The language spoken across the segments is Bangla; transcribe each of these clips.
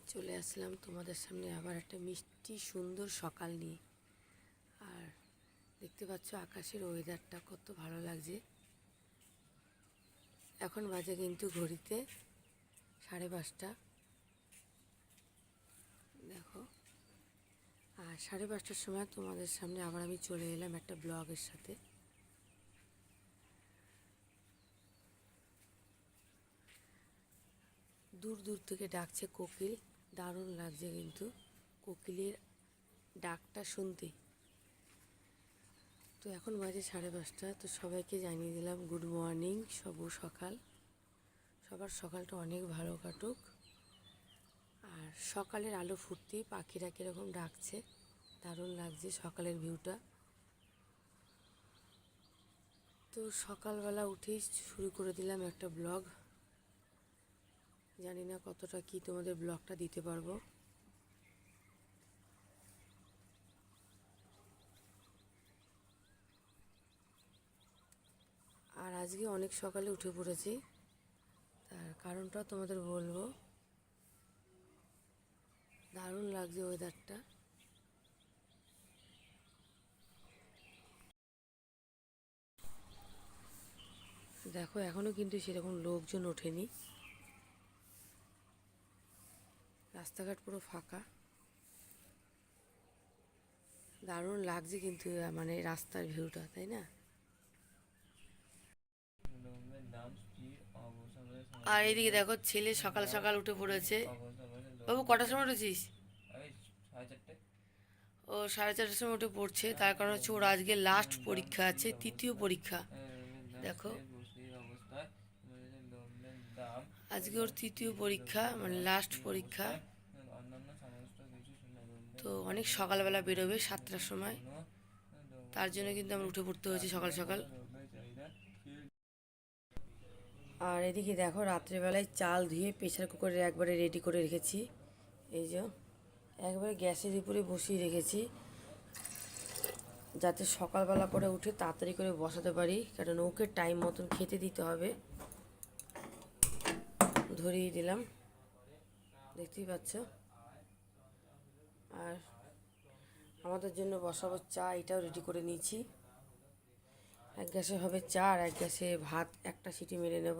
আজ চলে আসলাম তোমাদের সামনে আবার একটা মিষ্টি, সুন্দর সকাল নিয়ে। আর দেখতে পাচ্ছ আকাশের ওয়েদারটা কত ভালো লাগছে। এখন বাজে কিন্তু ঘড়িতে সাড়ে পাঁচটা। দেখো। আর সাড়ে পাঁচটার সময় তোমাদের সামনে আবার আমি চলে এলাম একটা ব্লগের সাথে। দূর দূর থেকে ডাকছে কোকিল। দারুণ লাগছে কিন্তু কোকিলের ডাকটা শুনতে। তো এখন বাজে সাড়ে পাঁচটা তো সবাইকে জানিয়ে দিলাম গুড মর্নিং শুভ সকাল। সবার সকালটা অনেক ভালো কাটুক। আর সকালের আলো ফুটতেই পাখিরা কীরকম ডাকছে, দারুণ লাগছে সকালের ভিউটা তো সকালবেলা উঠেই শুরু করে দিলাম একটা ব্লগ জানি না কতটা কি তোমাদের ব্লগটা দিতে পারব। আর আজকে অনেক সকালে উঠে পড়েছি, তার কারণটা তোমাদের বলব। দারুণ লাগছে ওয়েদারটা দেখো এখনও কিন্তু সেরকম লোকজন ওঠেনি। রাস্তাঘাট পুরো ফাঁকা। দারুণ লাগছে কিন্তু মানে রাস্তার ভিউটা, তাই না? আর এদিকে দেখো, ছেলে সকাল সকাল উঠে পড়েছে। বাবু, কটার সময় উঠেছিস? ও সাড়ে চারটার সময় উঠে পড়ছে, তার কারণ হচ্ছে ওর আজকে লাস্ট পরীক্ষা আছে, তৃতীয় পরীক্ষা। দেখো, আজকে ওর তৃতীয় পরীক্ষা মানে লাস্ট পরীক্ষা। তো অনেক সকালবেলা বেরোবে সাতটার সময়। তার জন্য কিন্তু আমরা উঠে পড়তে হয়েছে সকাল সকাল। আর এদিকে দেখো, রাত্রেবেলায় চাল ধুয়ে প্রেশার কুকারে একবারে রেডি করে রেখেছি। এই যে, একবারে গ্যাসের উপরে বসিয়ে রেখেছি। যাতে সকালবেলা করে উঠে তাড়াতাড়ি করে বসাতে পারি, কারণ ওকে টাইম মতন খেতে দিতে হবে। ধরিয়ে দিলাম। দেখতেই পাচ্ছ? আর আমাদের জন্য বসাবো চা, এটাও রেডি করে নিয়েছি। এক গ্যাসে হবে চা আর এক গ্যাসে ভাত, একটা সিটি মেরে নেব।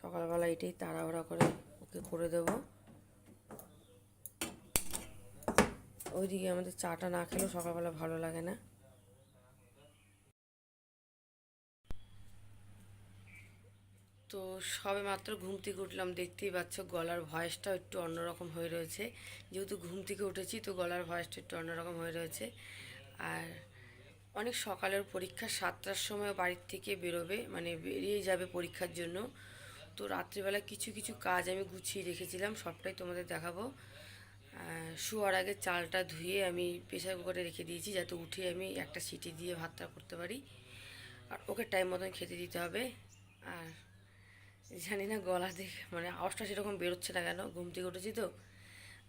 সকালবেলা এটাই তাড়াহুড়া করে ওকে করে দেব। ওইদিকে আমাদের চাটা না খেলেও সকালবেলা ভালো লাগে না। তো সবে মাত্র ঘুম থেকে উঠলাম, দেখতেই পাচ্ছ গলার ভয়েসটাও একটু অন্যরকম হয়ে রয়েছে। যেহেতু ঘুম থেকে উঠেছি, তো গলার ভয়েসটা একটু অন্যরকম হয়ে রয়েছে। আর অনেক সকালের পরীক্ষা, সাতটার সময় বাড়ির থেকে বেরোবে মানে বেরিয়ে যাবে পরীক্ষার জন্য। তো রাত্রিবেলা কিছু কিছু কাজ আমি গুছিয়ে রেখেছিলাম, সবটাই তোমাদের দেখাবো। শোয়ার আগে চালটা ধুয়ে আমি প্রেশার কুকারে রেখে দিয়েছি, যাতে উঠে আমি একটা সিটি দিয়ে ভাতটা করতে পারি। আর ওকে টাইম মতন খেতে দিতে হবে। আর জানি না গলা দেখে মানে আওয়াজটা সেরকম বেরোচ্ছে না কেন? ঘুম থেকে উঠেছি তো।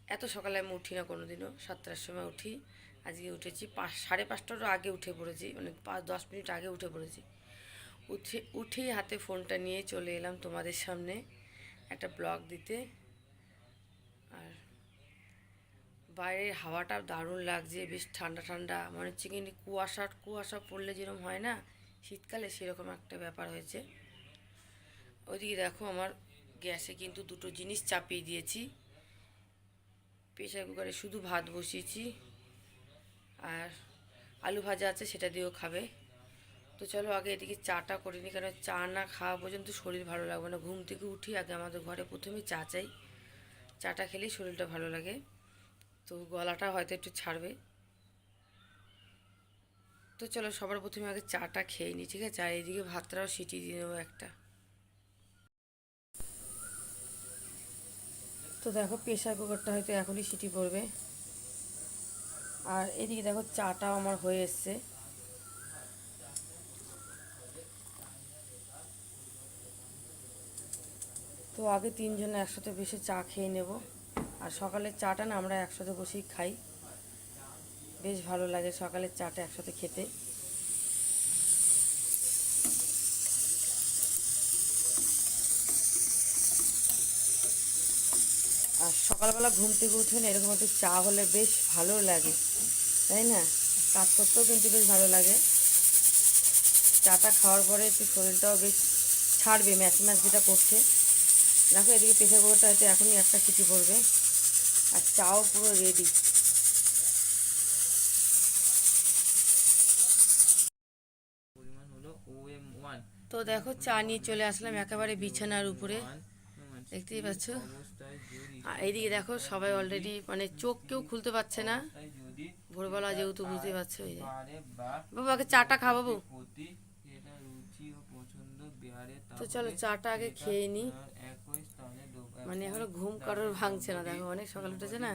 এত সকালে আমি উঠি না কোনো দিনও সাতটার সময় উঠি। আজকে উঠেছি পাঁচ, সাড়ে পাঁচটারও আগে উঠে পড়েছি মানে পাঁচ, দশ মিনিট আগে উঠে পড়েছি। উঠে, উঠেই হাতে ফোনটা নিয়ে চলে এলাম তোমাদের সামনে একটা ব্লগ দিতে। আর বাইরের হাওয়াটা দারুণ লাগছে, বেশ ঠান্ডা ঠান্ডা, মনে হচ্ছে কিন্তু কুয়াশা কুয়াশা পড়লে যেরকম হয় না? শীতকালে সেরকম একটা ব্যাপার হয়েছে। ওইদিকে দেখো আমার গ্যাসে কিন্তু দুটো জিনিস চাপিয়ে দিয়েছি। প্রেশার কুকারে শুধু ভাত বসিয়েছি। আর আলু ভাজা আছে সেটা দিয়েও খাবে। তো চলো আগে এদিকে চাটা করে নিই কারণ চা না খাওয়া পর্যন্ত শরীর ভালো লাগবে না। ঘুম থেকে উঠি আগে আমাদের ঘরে প্রথমে চা চাই। চাটা খেলেই শরীরটা ভালো লাগে। তো গলাটা হয়তো একটু ছাড়বে। তো চলো সবার প্রথমে আগে চাটা খেয়ে নিই, ঠিক আছে? আর এদিকে ভাতটাও সিটি দিয়ে নেব একটা। তো দেখো প্রেশার কুকারটা হয়তো এখনই সিটি পড়বে। আর এদিকে দেখো চাটাও আমার হয়ে এসছে। তো আগে তিনজন একসাথে বসে চা খেয়ে নেব। আর সকালের চাটা না আমরা একসাথে বসেই খাই। বেশ ভালো লাগে সকালের চাটা একসাথে খেতে আর সকালবেলা ঘুম থেকে উঠে না এরকম একটু চা হলে বেশ ভালো লাগে তাই না? কাজ করতেও কিন্তু বেশ ভালো লাগে। চাটা খাওয়ার পরে একটু শরীরটাও বেশ ছাড়বে ম্যাচ ম্যাচ যেটা করছে। দেখো এদিকে প্রেশার কুকারটা হয়তো এখনই একটা সিটি পড়বে আর চাও পুরো রেডি তো দেখো চা নিয়ে চলে আসলাম একেবারে বিছানার উপরে। দেখতেই পাচ্ছ? আর এইদিকে দেখো সবাই অলরেডি মানে চোখ কেউ খুলতে পারছে না। ভোরবেলা যেহেতু বুঝতে পারছ এই বাবাকে চাটা খাওয়াবো তো চলো চাটা আগে খেয়ে দো- মানে এখনও ঘুম কারোর ভাঙছে না। দেখো অনেক সকাল উঠেছে না?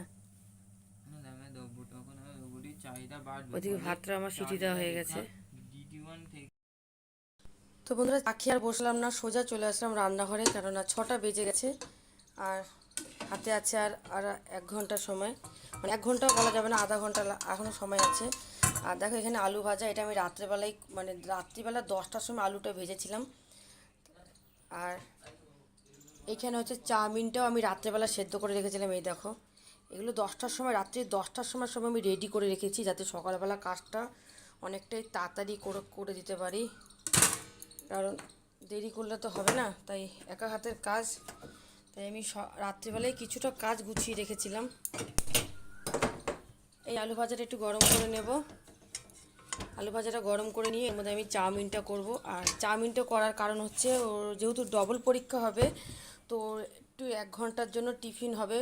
ওদিকে ভাতটা আমার সিটি দেওয়া হয়ে গেছে। তো বন্ধুরা চাকি আর বসলাম না, সোজা চলে আসলাম রান্নাঘরে, কেননা ছটা বেজে গেছে। আর হাতে আছে আর আর এক ঘণ্টা সময়। মানে এক ঘন্টাও বলা যাবে না, আধা ঘণ্টা এখনও সময় আছে। আর দেখো এখানে আলু ভাজা, এটা আমি রাত্রেবেলায় মানে রাত্রিবেলা দশটার সময় আলুটা ভেজেছিলাম। আর এখানে হচ্ছে চাউমিনটাও আমি রাত্রেবেলা সেদ্ধ করে রেখেছিলাম, এই দেখো। এগুলো দশটার সময়, রাত্রি দশটার সময় সময় আমি রেডি করে রেখেছি, যাতে সকালবেলা কাজটা অনেকটাই তাড়াতাড়ি করে করে দিতে পারি। কারণ দেরি করলে তো হবে না, তাই একা হাতের কাজ। তাই আমি রাত্রিবেলায় কিছুটা কাজ গুছিয়ে রেখেছিলাম। এই আলু ভাজাটা একটু গরম করে নেব। আলু ভাজাটা গরম করে নিয়ে এর মধ্যে আমি চাউমিনটা করব। আর চাউমিনটা করার কারণ হচ্ছে, ওর যেহেতু ডবল পরীক্ষা হবে, তো একটু এক ঘণ্টার জন্য টিফিন হবে।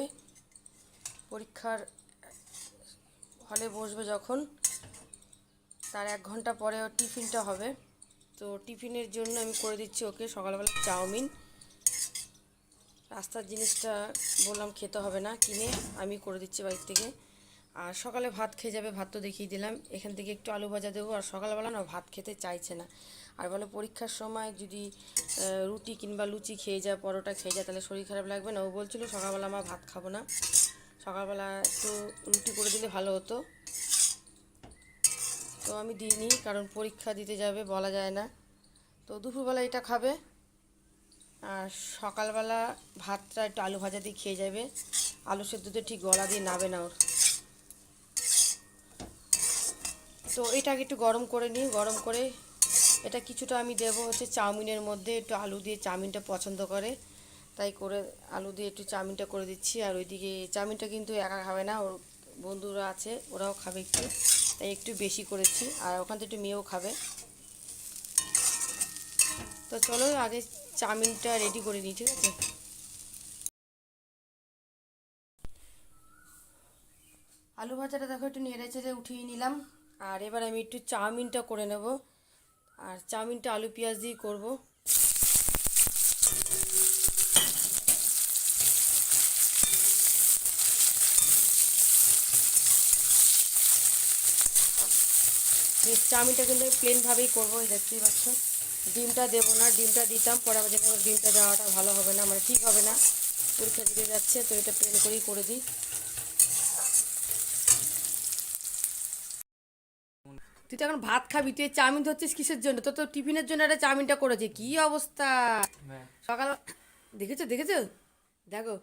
পরীক্ষার হলে বসবে যখন, তার এক ঘণ্টা পরে ওর টিফিনটা হবে। তো টিফিনের জন্য আমি করে দিচ্ছি ওকে সকালবেলা চাউমিন। রাস্তার জিনিসটা বললাম খেতে হবে না, কিনে আমি করে দিচ্ছি বাড়ির থেকে। আর সকালে ভাত খেয়ে যাবে, ভাত তো দেখিয়ে দিলাম। এখান থেকে একটু আলু ভাজা দেবো, আর সকালবেলা না ভাত খেতে চাইছে না। আর বলে পরীক্ষার সময় যদি রুটি কিংবা লুচি খেয়ে যায় পরোটা খেয়ে যায় তাহলে শরীর খারাপ লাগবে না। ও বলছিল সকালবেলা আমার ভাত খাব না। সকালবেলা একটু রুটি করে দিলে ভালো হতো। তো আমি দিইনি, কারণ পরীক্ষা দিতে যাবে, বলা যায় না। তো দুপুরবেলা এটা খাবে, আর সকালবেলা ভাতটা একটু আলু ভাজা দিয়ে খেয়ে যাবে। আলু সেদ্ধ সেদ্ধতে ঠিক গলা দিয়ে নাবে না ওর। তো এটাকে একটু গরম করে নিই, গরম করে এটা কিছুটা আমি দেব হচ্ছে চাউমিনের মধ্যে, একটু আলু দিয়ে চাউমিনটা পছন্দ করে। তাই করে আলু দিয়ে একটু চাউমিনটা করে দিচ্ছি, আর ওইদিকে চাউমিনটা কিন্তু একা খাবে না, ওর বন্ধুরা আছে, ওরাও খাবে একটু। তাই একটু বেশি করেছি, আর ওখান থেকে একটু মেয়েও খাবে। তো চলো আগে চাউমিনটা রেডি করে নিই, ঠিক আছে? আলু ভাজাটা দেখো একটু নেড়ে চেড়ে উঠিয়ে নিলাম, আর এবার আমি একটু চাউমিনটা করে নেব। আর চাউমিনটা আলু পেঁয়াজ দিয়ে করব। চাউমিনটা কিন্তু আমি প্লেনভাবেই করব দেখতেই পাচ্ছ। ডিমটা দেবো না ডিমটা দিতাম পরে আবার যেন আমার ডিমটা দেওয়াটা ভালো হবে না মানে ঠিক হবে না। পরীক্ষা দিতে যাচ্ছে তো এটা প্লেন করেই করে দিই। তুই তো এখন ভাত খাবি তুই চাউমিন ধরছিস কিসের জন্য? তো তো টিফিনের জন্য একটা চাউমিনটা করেছে কি অবস্থা? হ্যাঁ। সকাল দেখেছ দেখেছ? দেখো।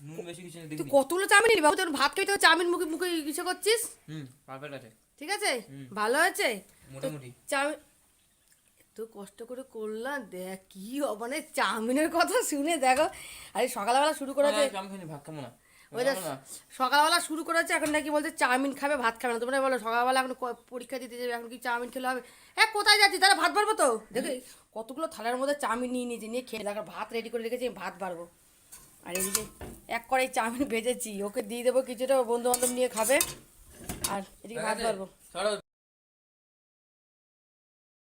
নুন বেশি কিছু তুই কতগুলো চাউমিন নিবি? বাবু তোর ভাত খেয়ে তো চাউমিন মুখে মুখে কিছু করছিস? হুম পারফেক্ট আছে ঠিক আছে? ভালো আছে? মোটামুটি। চাউমিন এত কষ্ট করে করলাম দেখ কি মানে চাউমিনের কথা শুনে দেখো। আরে সকালবেলা শুরু ভাত খাব না। ওই না। সকালবেলা শুরু করেছে এখন নাকি বলছে চাউমিন খাবে ভাত খাবে না। তোমরা বলো সকালবেলা এখন পরীক্ষা দিতে যাবে এখন কি চাউমিন খেলে হবে? হ্যাঁ কোথায় যাচ্ছি তাহলে ভাত বাড়বো তো? দেখো কতগুলো থালার মধ্যে চাউমিন নিয়ে নিয়েছি নিয়ে খেয়ে দেখো ভাত রেডি করে রেখেছি আমি ভাত বাড়বো। আর এদিকে এক কড়াই চাউমিন ভেজেছি ওকে দিয়ে দেবো কিছুটা বন্ধু বান্ধব নিয়ে খাবে। আর এদিকে ভাত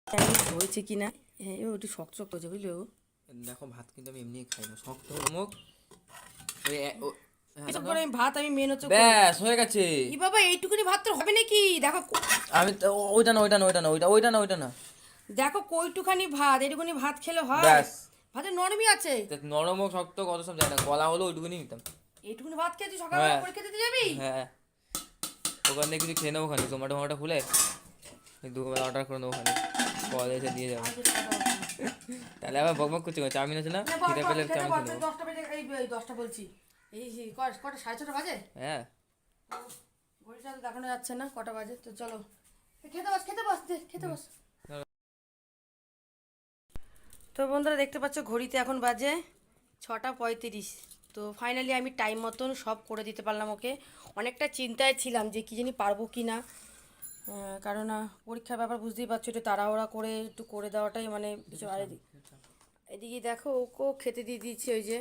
চাউমিন হয়েছে কি না হ্যাঁ শক্ত শক্ত হচ্ছে বুঝলো দেখো ভাত কিন্তু আমি এমনি খাই না। শক্ত হ্যাঁ, এসব করে আমি ভাত আমি মেন হচ্ছে ব্যাস হয়ে গেছে। ই বাবা এইটুকুনি ভাত তোর হবে নাকি? দেখো আমি ওইটা না ওইটা না ওইটা না ওইটা ওইটা না ওইটা না। দেখো কইটুখানি ভাত এইটুকুনি ভাত খেলে হয়। ব্যাস। ভাতের নরমই আছে। নরম হোক শক্ত কত সব যায় গলা হলো ওইটুকুনি নিতাম। এইটুকুনি ভাত খেয়ে তুই সকালবেলা হ্যাঁ। পরীক্ষা দিতে যাবি? হ্যাঁ। ওখান থেকে কিছু খেয়ে নেব ওখানে জোম্যাটো মোমাটো খুলে দুপুরবেলা অর্ডার করে নেব ওখানে কল এসে দিয়ে যাব। তাহলে আবার বকবক করছে? চাউমিন আছে না? খিদে পেলে চাউমিন খেয়ে নেব। দশটা বেজে এই এই দশটা বলছি। এই কটা সাড়ে ছটা বাজে? হ্যাঁ। ঘড়িটা তো দেখানো যাচ্ছে না কটা বাজে? তো চলো। খেতে বস খেতে বস খেতে বস। তো বন্ধুরা দেখতে পাচ্ছ ঘড়িতে এখন বাজে ছটা পঁয়ত্রিশ। তো ফাইনালি আমি টাইম মতন সব করে দিতে পারলাম ওকে। অনেকটা চিন্তায় ছিলাম যে কী জানি পারব কি না। কারণ পরীক্ষার ব্যাপার বুঝতেই পারছ একটু তাড়াহুড়া করে একটু করে দেওয়াটাই মানে কিছু এদিকে দেখো ওকেও খেতে দিয়ে দিয়েছি ওই যে।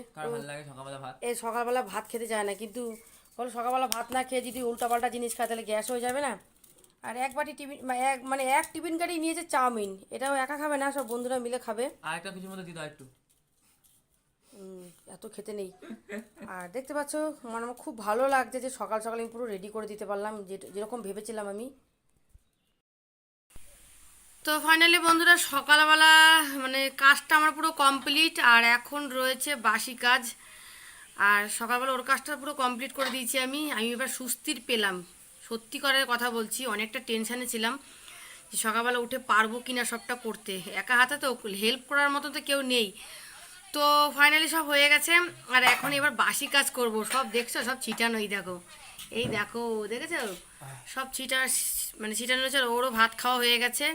লাগে? সকালবেলা ভাত? এই সকালবেলা ভাত খেতে চায় না কিন্তু বলো সকালবেলা ভাত না খেয়ে যদি উল্টাপাল্টা জিনিস খায় তাহলে গ্যাস হয়ে যাবে না? আর এক বাটি টিফিন এক মানে এক টিফিন গাড়ি নিয়েছে চাউমিন এটাও একা খাবে না সব বন্ধুরা মিলে খাবে। আর একটা কিছুর মধ্যে দিতে একটু। এত খেতে নেই। আর দেখতে পাচ্ছ মানে আমার খুব ভালো লাগছে যে সকাল সকাল আমি পুরো রেডি করে দিতে পারলাম যেরকম ভেবেছিলাম আমি। তো ফাইনালি বন্ধুরা, সকালবেলা মানে কাজটা আমার পুরো কমপ্লিট আর এখন রয়েছে বাসি কাজ। আর সকালবেলা ওর কাজটা পুরো কমপ্লিট করে দিয়েছি আমি। আমি এবার সুস্থির পেলাম। সত্যি করার কথা বলছি, অনেকটা টেনশানে ছিলাম যে সকালবেলা উঠে পারব কি না সবটা করতে। একা হাতে তো হেল্প করার মতো তো কেউ নেই। তো ফাইনালি সব হয়ে গেছে আর এখন এবার বাসি কাজ করব। সব দেখছ? সব ছিটানোই দেখো। এই দেখো দেখেছ? সব ছিটা মানে ছিটানো রয়েছে ওরও ভাত খাওয়া হয়ে গেছে।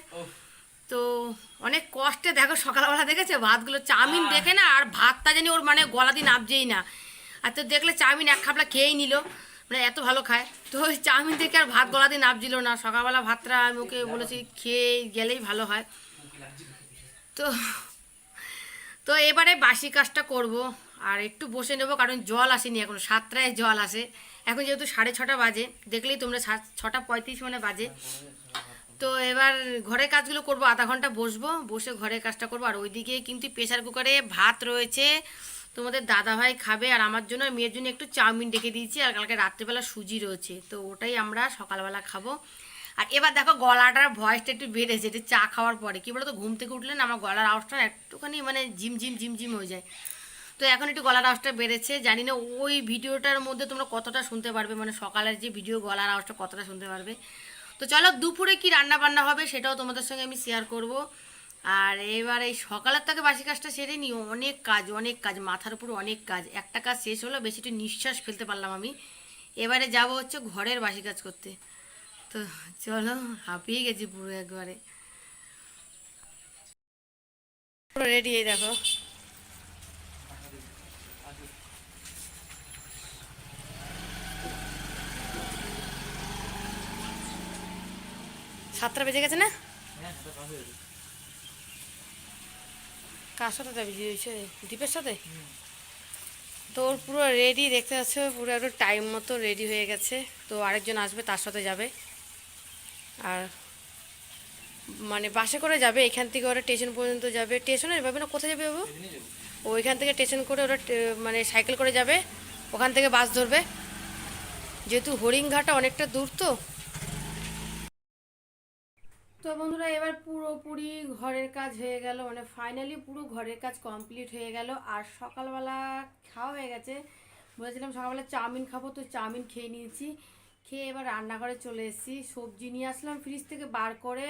তো অনেক কষ্টে দেখো সকালবেলা দেখেছে? ভাতগুলো চাউমিন দেখে না আর ভাতটা জানি ওর মানে গলা দিয়ে নাবজেই না। আর তো দেখলে চাউমিন এক খাপলা খেয়েই নিল মানে এত ভালো খায়। তো ওই চাউমিন দেখে আর ভাত গলা দিয়ে নাবছিল না। সকালবেলা ভাতটা আমি ওকে বলেছি খেয়ে গেলেই ভালো হয়। তো তো এবারে বাসি কাজটা করব, আর একটু বসে নেব, কারণ জল আসেনি এখন, সাতটায় জল আসে। এখন যেহেতু সাড়ে ছটা বাজে, দেখলেই তোমরা সাত- ছটা পঁয়ত্রিশ মানে বাজে। তো এবার ঘরের কাজগুলো করব, আধা ঘণ্টা বসবো, বসে ঘরের কাজটা করব, আর ওইদিকে কিন্তু প্রেশার কুকারে ভাত রয়েছে। তোমাদের দাদাভাই খাবে, আর আমার জন্য মেয়ের জন্য একটু চাউমিন রেখে দিয়েছি, আর কালকে রাত্রেবেলা সুজি রয়েছে। তো ওটাই আমরা সকালবেলা খাব। আর এবার দেখো গলাটার ভয়েসটা একটু বেড়েছে এটা চা খাওয়ার পরে। কি বলতো, ঘুম থেকে উঠলে না আমার গলার আওয়াজটা একটুখানি মানে ঝিম ঝিম ঝিম ঝিম হয়ে যায়। তো এখন একটু গলার আওয়াজটা বেড়েছে, জানি না ওই ভিডিওটার মধ্যে তোমরা কতটা শুনতে পারবে মানে সকালের যে ভিডিও গলার আওয়াজটা কতটা শুনতে পারবে। তো চলো, দুপুরে কি রান্না বান্না হবে সেটাও তোমাদের সঙ্গে আমি শেয়ার করব। আর এবার এই সকালের থেকে বাসি কাজটা সেরে নিও, অনেক কাজ অনেক কাজ, মাথার উপর অনেক কাজ। একটা কাজ শেষ হলো, বেশি একটু নিঃশ্বাস ফেলতে পারলাম আমি। এবারে যাব হচ্ছে ঘরের বাসি কাজ করতে। তো চলো হাঁপিয়ে গেছি পুরো একবারে। রেডি এই দেখো। সাতটা বেজে গেছে না? হ্যাঁ। কার সাথে যাবি? দীপের সাথে? তো ওর পুরো রেডি দেখতে পাচ্ছ পুরো একটু টাইম মতো রেডি হয়ে গেছে। তো আরেকজন আসবে তার সাথে যাবে। আর মানে বাসে করে যাবে এখান থেকে ওরা স্টেশন পর্যন্ত যাবে। স্টেশনে যাবে না? কোথায় যাবে বাবু? ও ওইখান থেকে স্টেশন করে ওরা মানে সাইকেল করে যাবে। ওখান থেকে বাস ধরবে। যেহেতু হরিণঘাটা অনেকটা দূর তো। তো বন্ধুরা এবার পুরোপুরি ঘরের কাজ হয়ে গেল। মানে ফাইনালি পুরো ঘরের কাজ কমপ্লিট হয়ে গেল। আর সকালবেলা খাওয়া হয়ে গেছে। বলেছিলাম সকালবেলা চাউমিন খাব তো চাউমিন খেয়ে নিয়েছি। খেয়ে এবার রান্নাঘরে চলে এসেছি। সবজি নিয়ে আসলাম ফ্রিজ থেকে বার করে।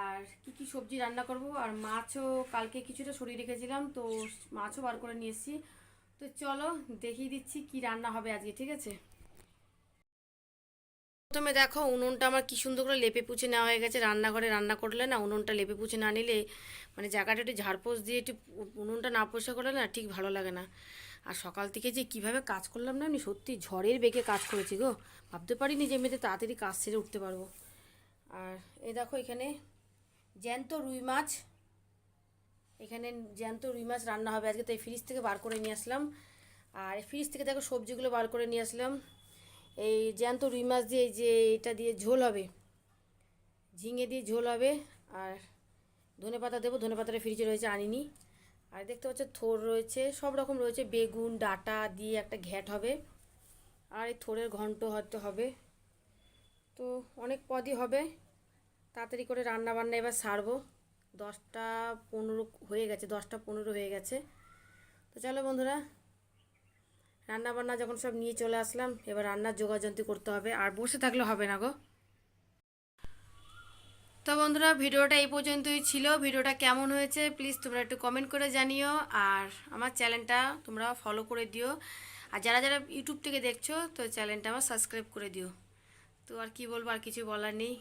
আর কি কি সবজি রান্না করব? আর মাছও কালকে কিছুটা সরিয়ে রেখেছিলাম, তো মাছও বার করে নিয়ে এসেছি। তো চলো দেখিয়ে দিচ্ছি কি রান্না হবে আজকে, ঠিক আছে? প্রথমে দেখো উনুনটা আমার কি সুন্দর করে লেপে পুছে নেওয়া হয়ে গেছে। রান্নাঘরে রান্না করলে না উনুনটা লেপে পুছে না নিলে মানে জায়গাটা একটু ঝাড়পোষ দিয়ে একটু উনুনটা না পরিষ্কার করলে না ঠিক ভালো লাগে না। আর সকাল থেকে যে কীভাবে কাজ করলাম না আমি, সত্যি ঝড়ের বেগে কাজ করেছি গো। ভাবতে পারিনি যে এমনিতে তাড়াতাড়ি কাজ সেরে উঠতে পারব। আর এই দেখো এখানে জ্যান্ত রুই মাছ। এখানে জ্যান্ত রুই মাছ রান্না হবে আজকে, তাই ফ্রিজ থেকে বার করে নিয়ে আসলাম। আর ফ্রিজ থেকে দেখো সবজিগুলো বার করে নিয়ে আসলাম। এই জ্যান্ত রুই মাছ দিয়ে যে এটা দিয়ে ঝোল হবে। ঝিঙে দিয়ে ঝোল হবে। আর ধনে পাতা দেবো ধনে পাতাটা ফ্রিজে রয়েছে, আনিনি। আর দেখতে পাচ্ছ থোর রয়েছে, সব রকম রয়েছে, বেগুন, ডাটা দিয়ে একটা ঘ্যাট হবে। আর এই থোরের ঘন্ট হয়তো হবে। তো অনেক পদই হবে। তাড়াতাড়ি করে রান্না বান্না এবার সারবো। দশটা পনেরো হয়ে গেছে, দশটা পনেরো হয়ে গেছে। তো চলো বন্ধুরা রান্না বান্না যখন সব নিয়ে চলে আসলাম, এবার রান্নার যোগাযন্ত্রী করতে হবে। আর বসে থাকলে হবে না গো। তো বন্ধুরা, ভিডিওটা এই পর্যন্তই ছিল। ভিডিওটা কেমন হয়েছে প্লিজ তোমরা একটু কমেন্ট করে জানিও। আর আমার চ্যানেলটা তোমরা ফলো করে দিও। আর যারা যারা ইউটিউব থেকে দেখছ, তো চ্যানেলটা আমার সাবস্ক্রাইব করে দিও। তো আর কি বলব, আর কিছু বলার নেই।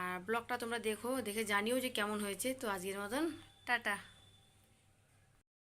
আর ব্লগটা তোমরা দেখো, দেখে জানিও যে কেমন হয়েছে। তো আজকের মতন, টাটা।